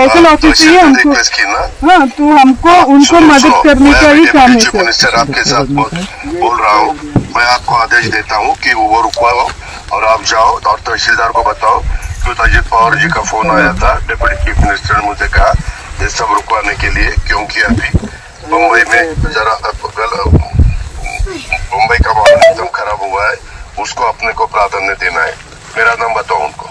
Special हाँ, office तहसील चाहिए हमको। रिक्वेस्ट की ना? हाँ तो हमको उनको मदद करने का ही काम है। मिनिस्टर आपके साथ बोल रहा हूँ। मैं आपको आदेश देता हूँ कि वो रुकवाओ और आप जाओ और तहसीलदार को बताओ क्यों अजित पवार जी का फ़ोन आया था डिप्टी चीफ मिनिस्टर ने मुझे कहा ये सब रुकवाने के लिए क्योंकि अभी मुंबई में जरा गल- मुंबई का माहौल एकदम खराब हुआ है। उसको अपने को प्राधान्य देना है। मेरा नाम बताओ उनको।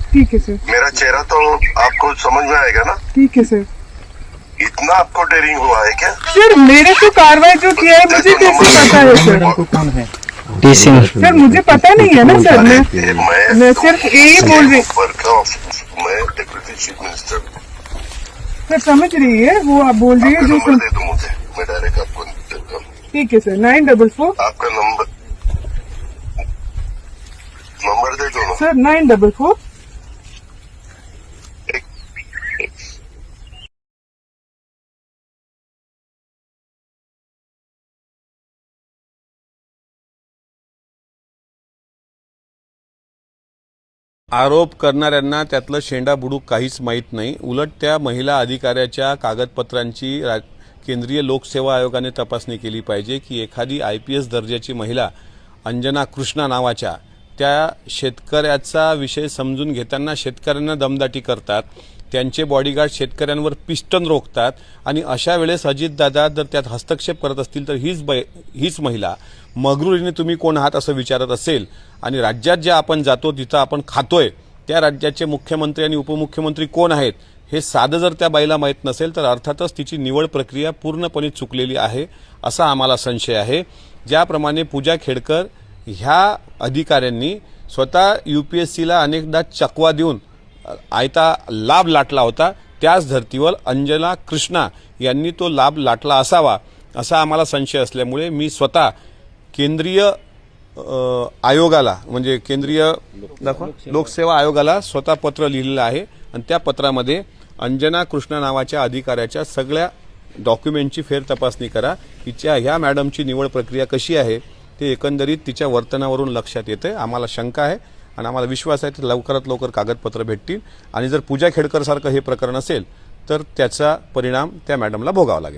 ठीक है सर मेरा चेहरा तो आपको समझ में आएगा ना? ठीक है सर इतना आपको डेरिंग हुआ है क्या? सर मेरे को कार्रवाई जो किया है मुझे कैसे पता है सर है? सर मुझे पता नहीं है ना सर मैं मैं सिर्फ़ यही बोल रही मैं डिप्टी चीफ मिनिस्टर सर समझ रही है वो आप बोल रही है जो मुझे। मैं डायरेक्ट आपको ठीक है सर नाइन डबल फोर आपका नंबर नंबर दे दो सर नाइन डबल फोर आरोप करणाऱ्यांना त्यातलं शेंडा बुडूक काहीच माहीत नाही. उलट त्या महिला अधिकाऱ्याच्या कागदपत्रांची रा- केंद्रीय लोकसेवा आयोगाने तपासणी केली पाहिजे की एखादी आय पी एस दर्जाची महिला अंजना कृष्णा नावाच्या त्या शेतकऱ्याचा विषय समजून घेताना शेतकऱ्यांना दमदाटी करतात. त्यांचे बॉडीगार्ड शेतकऱ्यांवर पिस्टन रोखतात आणि अशा वेळेस अजितदादा जर त्यात हस्तक्षेप करत असतील तर हीच बै हीच महिला. मगरुरीने तुम्ही कोण आहात असं विचारत असेल आणि राज्यात ज्या आपण जातो तिथं आपण खातोय त्या राज्याचे मुख्यमंत्री आणि उपमुख्यमंत्री कोण आहेत हे साधं जर त्या बाईला माहीत नसेल तर अर्थातच तिची निवड प्रक्रिया पूर्णपणे चुकलेली आहे असा आम्हाला संशय आहे. ज्याप्रमाणे पूजा खेडकर ह्या अधिकाऱ्यांनी स्वतः यू पी एस सीला अनेकदा चकवा देऊन आयता लाभ लाटला होता. त्याच धर्तीवर अंजना कृष्णा यांनी तो लाभ लाटला असावा असा आम्हाला संशय असल्यामुळे मी स्वतः केंद्रीय आयोगाला म्हणजे केंद्रीय दाखवा लोकसेवा आयोगाला स्वतः पत्र लिहिलेलं आहे आणि त्या पत्रामध्ये अंजना कृष्णा नावाच्या अधिकाऱ्याच्या सगळ्या डॉक्युमेंटची फेर तपासणी करा. तिच्या ह्या मॅडमची निवड प्रक्रिया कशी आहे ते एकंदरीत तिच्या वर्तनावरून लक्षात येते. आम्हाला शंका आहे. आणि आम्हाला विश्वास आहे की लवकरात लवकर कागदपत्र भेटतील. आणि जर पूजा खेडकरसारखं हे प्रकरण असेल तर त्याचा परिणाम त्या मॅडमला भोगावा लागेल.